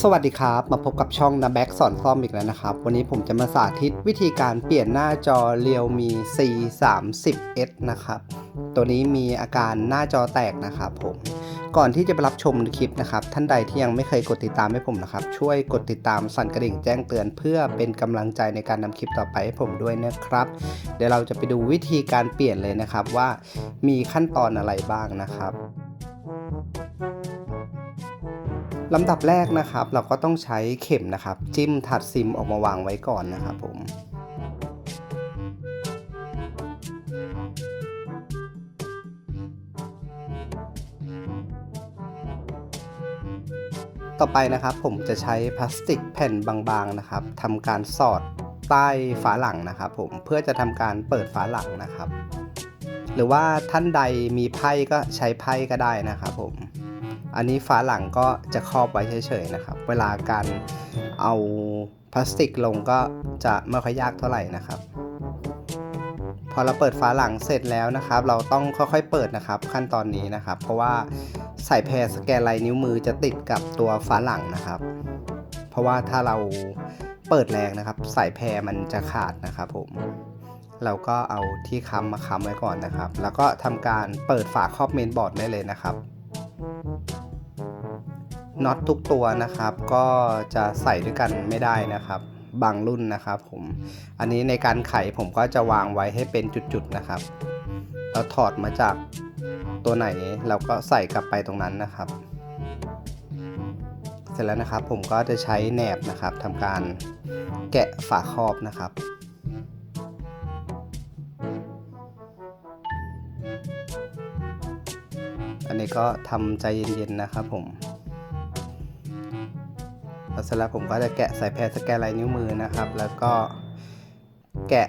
สวัสดีครับ มาพบกับช่องนาแบ็กสอนซ่อมอีกแล้วนะครับ วันนี้ผมจะมาสาธิตวิธีการเปลี่ยนหน้าจอ Realme C 3 0 S นะครับ ตัวนี้มีอาการหน้าจอแตกนะครับผมก่อนที่จะไปรับชมคลิปนะครับ ท่านใดที่ยังไม่เคยกดติดตามให้ผมนะครับ ช่วยกดติดตามสั่นกระดิ่งแจ้งเตือน เพื่อเป็นกำลังใจในการนำคลิปต่อไปให้ผมด้วยนะครับ เดี๋ยวเราจะไปดูวิธีการเปลี่ยนเลยนะครับว่ามีขั้นตอนอะไรบ้างนะครับ ลำดับแรกนะครับ เราก็ต้องใช้เข็มนะครับ จิ้มถัดซิมออกมาวางไว้ก่อนนะครับผมต่อไปนะครับผมจะใช้พลาสติกแผ่นบางๆนะครับทำการสอดใต้ฝาหลังนะครับ ผมเพื่อจะทำการเปิดฝาหลังนะครับ หรือว่าท่านใดมีไพ่ก็ใช้ไพ่ก็ได้นะครับผม อันนี้ฝาหลังก็จะครอบไว้เฉยๆนะครับ เวลาการเอาพลาสติกลงก็จะไม่ค่อยยากเท่าไหร่นะครับ พอเราเปิดฝาหลังเสร็จแล้วนะครับ เราต้องค่อยๆเปิดนะครับ ขั้นตอนนี้นะครับ เพราะว่าสายแพรสแกนลายนิ้วมือจะติดกับตัวฝาหลังนะครับ เพราะว่าถ้าเราเปิดแรงนะครับ สายแพรมันจะขาดนะครับผมเราก็เอาที่ค้ำมาค้ำไว้ก่อนนะครับ แล้วก็ทำการเปิดฝาครอบเมนบอร์ดได้เลยนะครับ น็อตทุกตัวนะครับ ก็จะใส่ด้วยกันไม่ได้นะครับ บางรุ่นนะครับผมอันนี้ในการไขผมก็จะวางไว้ให้เป็นจุดๆนะครับ เราถอดมาจากตัวไหนเราก็ใส่กลับไปตรงนั้นนะครับ เสร็จแล้วนะครับผมก็จะใช้แหนบนะครับทำการแกะฝาครอบนะครับอันนี้ก็ทำใจเย็นๆนะครับผม เสร็จแล้วผมก็จะแกะสายแพรสแกนลายนิ้วมือนะครับ แล้วก็แกะ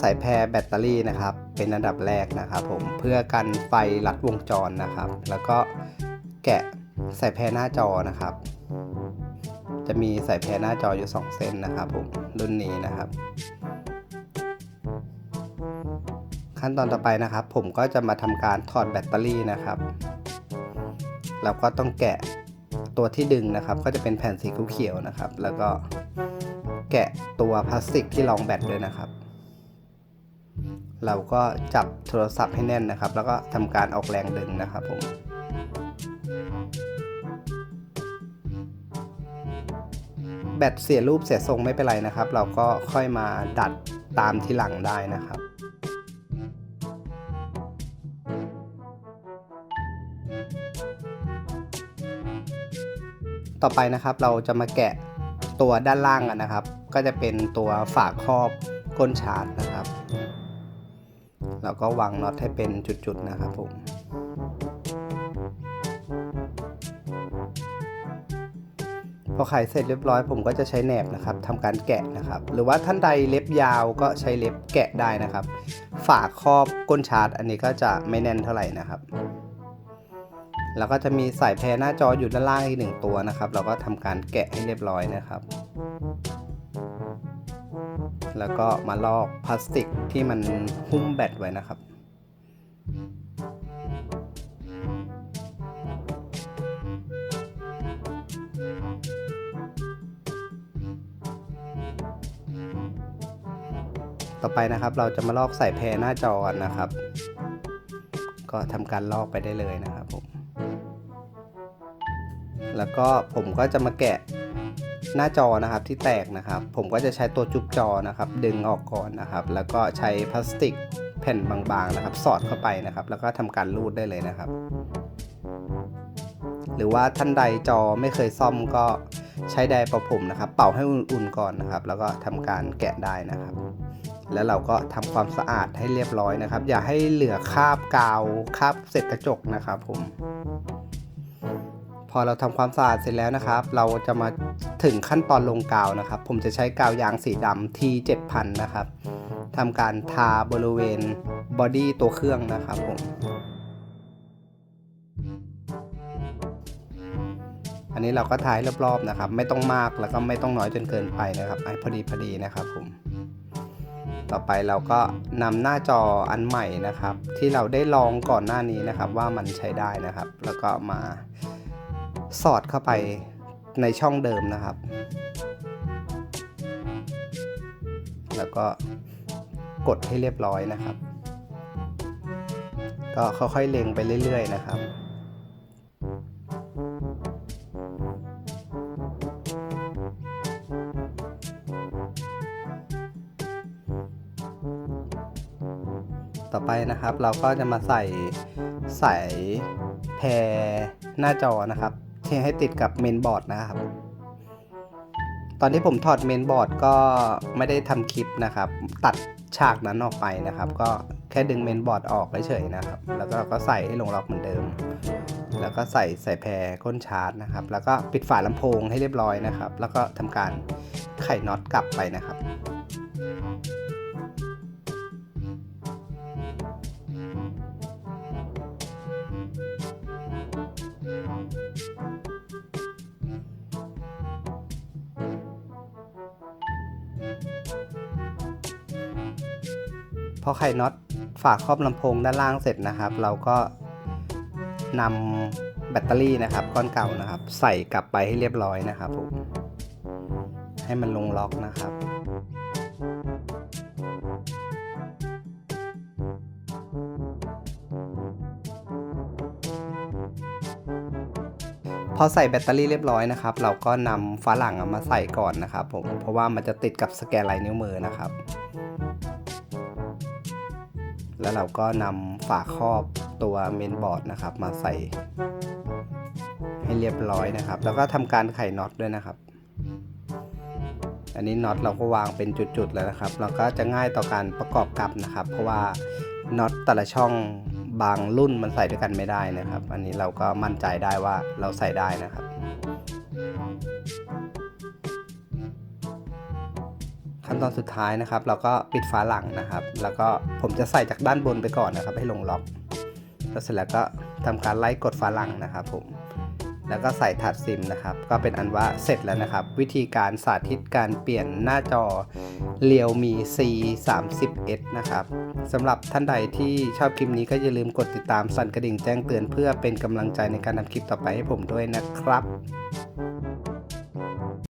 สายแพรแบตเตอรี่นะครับ เป็นอันดับแรกนะครับ ผมเพื่อกันไฟลัดวงจรนะครับ แล้วก็แกะสายแพรหน้าจอนะครับ จะมีสายแพรหน้าจออยู่ 2 เส้นนะครับผมรุ่นนี้นะครับ ขั้นตอนต่อไปนะครับ ผมก็จะมาทำการถอดแบตเตอรี่นะครับ เราก็ต้องแกะ ตัวที่ดึงนะครับ ก็จะเป็นแผ่นสีเขียวนะครับ แล้วก็แกะตัวพลาสติกที่รองแบตด้วยนะครับ เราก็จับโทรศัพท์ให้แน่นนะครับ แล้วก็ทำการออกแรงดึงนะครับผมแบตเสียรูปเสียทรงไม่เป็นไรนะครับ เราก็ค่อยมาดัดตามที่หลังได้นะครับ ต่อไปนะครับเราจะมาแกะตัวด้านล่างกันนะครับ ก็จะเป็นตัวฝาครอบก้นชาร์จนะครับ เราก็วางน็อตให้เป็นจุดๆนะครับผมพอไขเสร็จเรียบร้อยผมก็จะใช้แหนบนะครับทำการแกะนะครับ หรือว่าท่านใดเล็บยาวก็ใช้เล็บแกะได้นะครับ ฝาครอบก้นชาร์จอันนี้ก็จะไม่แน่นเท่าไหร่นะครับ แล้วก็จะมีสายแพรหน้าจออยู่ด้านล่างอีกหนึ่งตัวนะครับ เราก็ทำการแกะให้เรียบร้อยนะครับ แล้วก็มาลอกพลาสติกที่มันหุ้มแบตไว้นะครับต่อไปนะครับเราจะมาลอกสายแพรหน้าจอกันนะครับ ก็ทำการลอกไปได้เลยนะครับผม แล้วก็ผมก็จะมาแกะหน้าจอนะครับที่แตกนะครับ ผมก็จะใช้ตัวจุบจอนะครับ ดึงออกก่อนนะครับ แล้วก็ใช้พลาสติกแผ่นบางๆนะครับ สอดเข้าไปนะครับ แล้วก็ทำการรูดได้เลยนะครับ หรือว่าท่านใดจอไม่เคยซ่อมก็ใช้ไดร์ประผมนะครับ เป่าให้อุ่นๆก่อนนะครับ แล้วก็ทำการแกะได้นะครับ แล้วเราก็ทำความสะอาดให้เรียบร้อยนะครับ อย่าให้เหลือคราบกาวคราบเศษกระจกนะครับผม พอเราทำความสะอาดเสร็จแล้วนะครับ เราจะมาถึงขั้นตอนลงกาวนะครับ ผมจะใช้กาวยางสีดำ T7000 นะครับทำการทาบริเวณบอดี้ตัวเครื่องนะครับผม อันนี้เราก็ทายรอบๆนะครับ ไม่ต้องมากแล้วก็ไม่ต้องน้อยจนเกินไปนะครับให้พอดีพอดีนะครับผม ต่อไปเราก็นำหน้าจออันใหม่นะครับ ที่เราได้ลองก่อนหน้านี้นะครับ ว่ามันใช้ได้นะครับ แล้วก็มา สอดเข้าไปในช่องเดิมนะครับ แล้วก็กดให้เรียบร้อยนะครับ ก็ค่อยๆเล็งไปเรื่อย ๆ นะครับต่อไปนะครับเราก็จะมาใส่สายแพรหน้าจอนะครับ ให้ติดกับเมนบอร์ดนะครับ ตอนที่ผมถอดเมนบอร์ดก็ไม่ได้ทำคลิปนะครับ ตัดฉากนั้นออกไปนะครับ ก็แค่ดึงเมนบอร์ดออกเฉยๆนะครับ แล้วก็เราก็ใส่ให้ลงล็อกเหมือนเดิม แล้วก็ใส่สายแพรก้นชาร์จนะครับ แล้วก็ปิดฝาลำโพงให้เรียบร้อยนะครับ แล้วก็ทำการไขน็อตกลับไปนะครับ อไขน็อตฝาครอบลำโพงด้านล่างเสร็จนะครับ เราก็นำแบตเตอรี่นะครับ ก้อนเก่านะครับ ใส่กลับไปให้เรียบร้อยนะครับผมให้มันลงล็อกนะครับพอใส่แบตเตอรี่เรียบร้อยนะครับ เราก็นำฝาหลังมาใส่ก่อนนะครับผมเพราะว่ามันจะติดกับสแกนลายนิ้วมือนะครับ แล้วเราก็นำฝาครอบตัวเมนบอร์ดนะครับ มาใส่ ให้เรียบร้อยนะครับ แล้วก็ทำการไขน็อตด้วยนะครับ อันนี้น็อตเราก็วางเป็นจุดๆแล้วนะครับ เราก็จะง่ายต่อการประกอบกลับนะครับ เพราะว่าน็อตแต่ละช่องบางรุ่นมันใส่ด้วยกันไม่ได้นะครับ อันนี้เราก็มั่นใจได้ว่าเราใส่ได้นะครับ ขั้นตอนสุดท้ายนะครับ เราก็ปิดฝาหลังนะครับ แล้วก็ผมจะใส่จากด้านบนไปก่อนนะครับ ให้ลงล็อกแล้วเสร็จแล้วก็ทำการไล่กดฝาหลังนะครับ ผม แล้วก็ใส่ถัดซิมนะครับ ก็เป็นอันว่าเสร็จแล้วนะครับ วิธีการสาธิตการเปลี่ยนหน้าจอเรียวมี C 3 0 S นะครับสำหรับท่านใดที่ชอบคลิปนี้ก็อย่าลืมกดติดตามสั่นกระดิ่งแจ้งเตือนเพื่อเป็นกำลังใจในการทำคลิปต่อไปให้ผมด้วยนะครับ